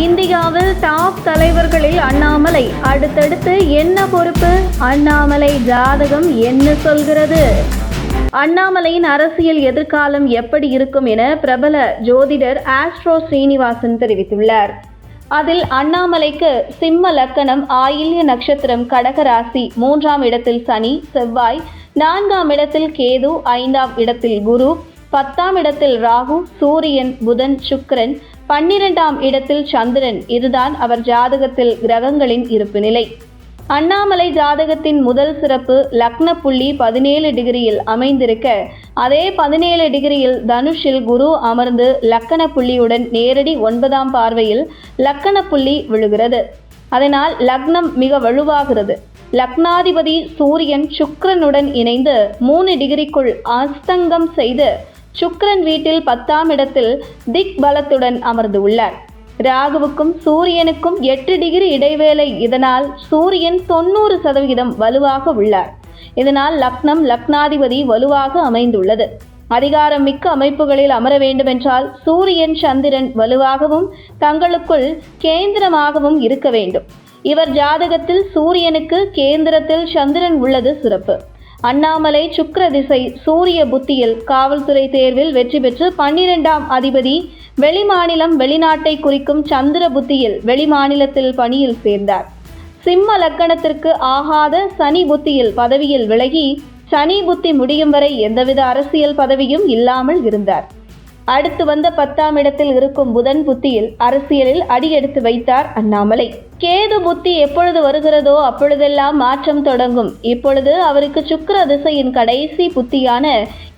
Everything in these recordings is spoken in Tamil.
இந்தியாவில் டாப் தலைவர்களில் அண்ணாமலை. அடுத்தடுத்து என்ன பொறுப்பு? அண்ணாமலை ஜாதகம் என்ன சொல்கிறது? அண்ணாமலையின் அரசியல் எதிர்காலம் எப்படி இருக்கும் என பிரபல ஜோதிடர் ஆஸ்ட்ரோ ஸ்ரீனிவாசன் தெரிவித்துள்ளார். அதில் அண்ணாமலைக்கு சிம்ம லக்கணம் ஆயில்ய நட்சத்திரம் கடகராசி மூன்றாம் இடத்தில் சனி செவ்வாய் நான்காம் இடத்தில் கேது ஐந்தாம் இடத்தில் குரு பத்தாம் இடத்தில் ராகு சூரியன் புதன் சுக்ரன் பன்னிரெண்டாம் இடத்தில் சந்திரன். இதுதான் அவர் ஜாதகத்தில் கிரகங்களின் இருப்பு நிலை. அண்ணாமலை ஜாதகத்தின் முதல் சிறப்பு லக்ன புள்ளி பதினேழு டிகிரியில் அமைந்திருக்க அதே பதினேழு டிகிரியில் தனுஷில் குரு அமர்ந்து லக்கண புள்ளியுடன் நேரடி ஒன்பதாம் பார்வையில் லக்கண புள்ளி விழுகிறது. அதனால் லக்னம் மிக வலுவாகிறது. லக்னாதிபதி சூரியன் சுக்ரனுடன் இணைந்து மூணு டிகிரிக்குள் அஸ்தங்கம் செய்து சுக்கரன் வீட்டில் பத்தாம் இடத்தில் திக் பலத்துடன் அமர்ந்து உள்ளார். ராகுவுக்கும் சூரியனுக்கும் எட்டு டிகிரி இடைவேளை இதனால் சூரியன் தொண்ணூறு சதவிகிதம் வலுவாக உள்ளார். இதனால் லக்னம் லக்னாதிபதி வலுவாக அமைந்துள்ளது. அதிகாரம் மிக்க அமைப்புகளில் அமர வேண்டுமென்றால் சூரியன் சந்திரன் வலுவாகவும் தங்களுக்குள் கேந்திரமாகவும் இருக்க வேண்டும். இவர் ஜாதகத்தில் சூரியனுக்கு கேந்திரத்தில் சந்திரன் உள்ளது சிறப்பு. அண்ணாமலை சுக்ரதிசை சூரிய புத்தியில் காவல்துறை தேர்வில் வெற்றி பெற்று பன்னிரெண்டாம் அதிபதி. வெளிமாநிலம் வெளிநாட்டை குறிக்கும் சந்திர புத்தியில் வெளிமாநிலத்தில் பணியில் சேர்ந்தார். சிம்ம லக்கணத்திற்கு ஆகாத சனி புத்தியில் பதவியில் விலகி சனி புத்தி முடியும் வரை எந்தவித அரசியல் பதவியும் இல்லாமல் இருந்தார். அடுத்து வந்த பத்தாம் இடத்தில் இருக்கும் புதன் புத்தியில் அரசியலில் அடியெடுத்து வைத்தார் அண்ணாமலை. கேது புத்தி எப்பொழுது வருகிறதோ அப்பொழுதெல்லாம் மாற்றம் தொடங்கும். இப்பொழுது அவருக்கு சுக்கர திசையின் கடைசி புத்தியான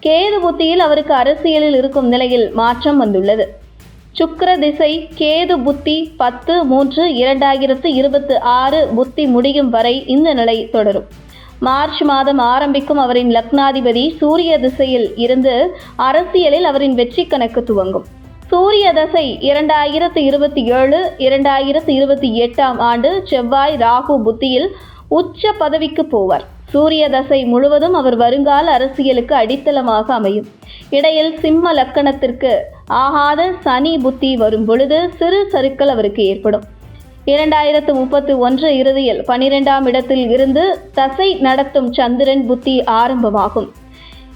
கேது புத்தியில் அவருக்கு அரசியலில் இருக்கும் நிலையில் மாற்றம் வந்துள்ளது. சுக்கர திசை கேது புத்தி பத்து மூன்று இரண்டாயிரத்து இருபத்தி ஆறு புத்தி முடியும் வரை இந்த நிலை தொடரும். மார்ச் மாதம் ஆரம்பிக்கும் அவரின் லக்னாதிபதி சூரிய திசையில் இருந்து அரசியலில் அவரின் வெற்றி கணக்கு துவங்கும். சூரிய தசை இரண்டாயிரத்து இருபத்தி ஏழு இரண்டாயிரத்து இருபத்தி எட்டாம் ஆண்டு செவ்வாய் ராகு புத்தியில் உச்ச பதவிக்கு போவார். சூரிய தசை முழுவதும் அவர் வருங்கால அரசியலுக்கு அடித்தளமாக அமையும். இடையில் சிம்ம லக்கணத்திற்கு ஆகாத சனி புத்தி வரும் பொழுது சிறு சருக்கள் அவருக்கு ஏற்படும். இரண்டாயிரத்து முப்பத்து ஒன்று இறுதியில் பனிரெண்டாம் இடத்தில் இருந்து தசை நடத்தும் சந்திரன் புத்தி ஆரம்பமாகும்.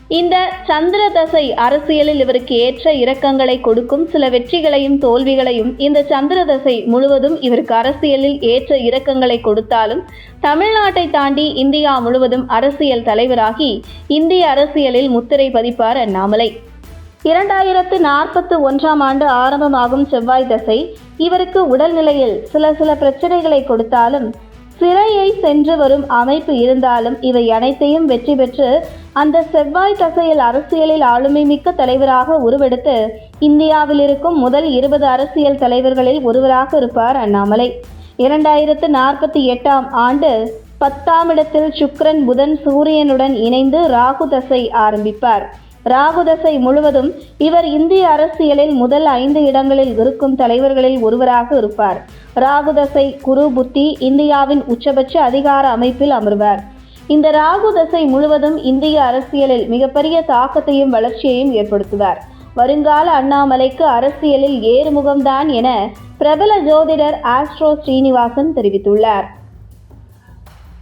இந்த சந்திர தசை அரசியலில் இவருக்கு ஏற்ற இரக்கங்களை கொடுக்கும் சில வெற்றிகளையும் தோல்விகளையும் இந்த சந்திர தசை முழுவதும் இவருக்கு அரசியலில் ஏற்ற இரக்கங்களை கொடுத்தாலும் தமிழ்நாட்டை தாண்டி இந்தியா முழுவதும் அரசியல் தலைவராகி இந்திய அரசியலில் முத்திரை பதிப்பார் அண்ணாமலை. இரண்டாயிரத்து நாற்பத்து ஒன்றாம் ஆண்டு ஆரம்பமாகும் செவ்வாய் தசை. இவருக்கு உடல்நிலையில் சில சில பிரச்சனைகளை கொடுத்தாலும் சிறையை சென்று வரும் அமைப்பு இருந்தாலும் இவை அனைத்தையும் வெற்றி பெற்று அந்த செவ்வாய் தசையில் அரசியலில் ஆளுமை மிக்க தலைவராக உருவெடுத்து இந்தியாவில் இருக்கும் முதல் இருபது அரசியல் தலைவர்களில் ஒருவராக இருப்பார் அண்ணாமலை. இரண்டாயிரத்து நாற்பத்தி எட்டாம் ஆண்டு பத்தாம் இடத்தில் சுக்ரன் புதன் சூரியனுடன் இணைந்து ராகு தசை ஆரம்பிப்பார். ராகுதசை முழுவதும் இவர் இந்திய அரசியலில் முதல் ஐந்து இடங்களில் இருக்கும் தலைவர்களில் ஒருவராக இருப்பார். ராகுதசை குரு புத்தி இந்தியாவின் உச்சபட்ச அதிகார அமைப்பில் அமர்வார். இந்த ராகுதசை முழுவதும் இந்திய அரசியலில் மிகப்பெரிய தாக்கத்தையும் வளர்ச்சியையும் ஏற்படுத்துவார். வருங்கால அண்ணாமலைக்கு அரசியலில் ஏறுமுகம்தான் என பிரபல ஜோதிடர் ஆஸ்ட்ரோ ஸ்ரீனிவாசன் தெரிவித்துள்ளார்.